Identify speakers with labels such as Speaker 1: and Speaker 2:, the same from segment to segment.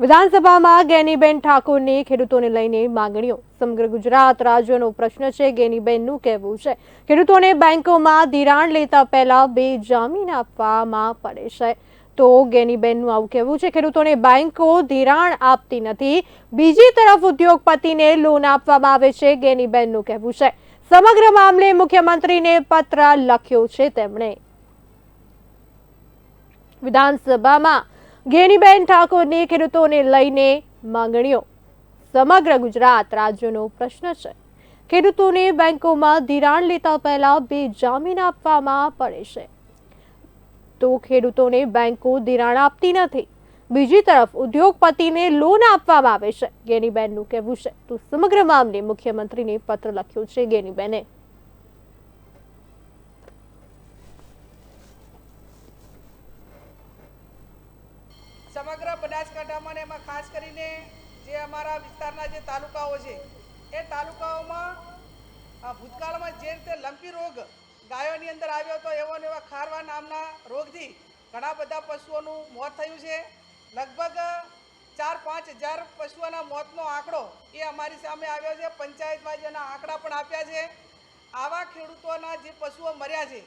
Speaker 1: વિધાનસભામાં ગેનીબેન ઠાકોરની ખેડૂતોને લઈને માંગણીઓ. સમગ્ર ગુજરાત રાજ્યનો પ્રશ્ન છે ગેનીબેનનું કહેવું છે. ખેડૂતોને બેંકોમાં ધિરાણ લેતા પહેલા બે જામીન આપવામાં પડે છે. તો ગેનીબેનનું આવું કહેવું છે, ખેડૂતોને બેંકો ધિરાણ આપતી નથી. બીજી તરફ ઉદ્યોગપતિને લોન આપવામાં આવે છે, ગેનીબેનનું કહેવું છે. સમગ્ર મામલે મુખ્યમંત્રીને પત્ર લખ્યો છે તેમણે. વિધાનસભામાં ગેનીબેન ઠાકોરની ખેડૂતોને લઈને માંગણીઓ. સમગ્ર ગુજરાત રાજ્યનો પ્રશ્ન છે. ખેડૂતોને બેંકોમાં ધિરાણ લેતા પહેલા બે જામીન આપવામાં પડે છે. તો ખેડૂતોને બેંકો ધિરાણ આપતી નથી. બીજી તરફ ઉદ્યોગપતિને લોન આપવામાં આવે છે. ગેનીબેનનું કહેવું છે. તો સમગ્ર મામલે મુખ્યમંત્રીને પત્ર લખ્યો છે ગેનીબેને.
Speaker 2: સમગ્ર બનાસકાંઠામાં ને એમાં ખાસ કરીને જે અમારા વિસ્તારના જે તાલુકાઓ છે, એ તાલુકાઓમાં ભૂતકાળમાં જે રીતે લંપી રોગ ગાયોની અંદર આવ્યો હતો, એવો ને એવા ખારવા નામના રોગથી ઘણા બધા પશુઓનું મોત થયું છે. લગભગ ચાર પાંચ હજાર પશુઓના મોતનો આંકડો એ અમારી સામે આવ્યો છે. પંચાયતમાં જેના આંકડા પણ આપ્યા છે. આવા ખેડૂતોના જે પશુઓ મર્યા છે,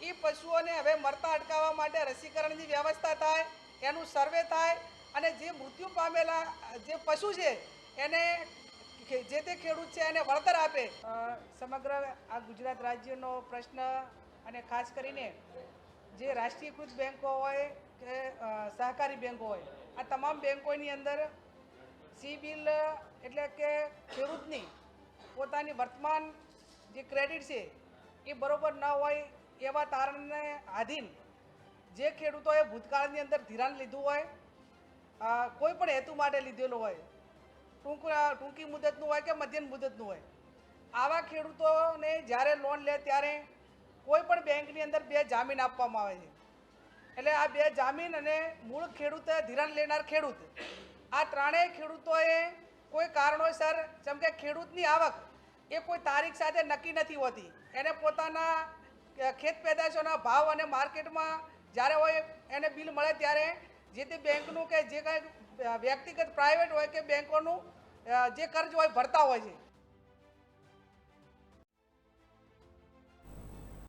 Speaker 2: એ પશુઓને હવે મરતા અટકાવવા માટે રસીકરણની વ્યવસ્થા થાય. એનું સર્વે થાય અને જે મૃત્યુ પામેલા, જે પશુ છે, એને જે તે ખેડૂત છે એને વળતર આપે. સમગ્ર આ ગુજરાત રાજ્યનો પ્રશ્ન અને ખાસ કરીને જે રાષ્ટ્રીયકૃત બેન્કો હોય કે સહકારી બેન્કો હોય, આ તમામ બેન્કોની અંદર સી બિલ એટલે કે ખેડૂતની પોતાની વર્તમાન જે ક્રેડિટ છે એ બરોબર ન હોય એવા તારણને આધીન જે ખેડૂતોએ ભૂતકાળની અંદર ધિરાણ લીધું હોય કોઈ પણ હેતુ માટે લીધેલું હોય, ટૂંક ટૂંકી મુદતનું હોય કે મધ્યમ મુદતનું હોય, આવા ખેડૂતોને જ્યારે લોન લે ત્યારે કોઈ પણ બેંકની અંદર બે જામીન આપવામાં આવે છે. એટલે આ બે જામીન અને મૂળ ખેડૂત ધિરાણ લેનાર ખેડૂત, આ ત્રણેય ખેડૂતોએ કોઈ કારણોસર, જેમ કે ખેડૂતની આવક, એ કોઈ તારીખ સાથે નક્કી નથી હોતી. એને પોતાના ખેત પેદાશોના ભાવ અને માર્કેટમાં જ્યારે હોય એને બિલ મળે ત્યારે જે તે બેંકનું કે જે કાંઈ વ્યક્તિગત પ્રાઇવેટ હોય કે બેંકોનું જે કર્જ હોય ભરતા હોય છે.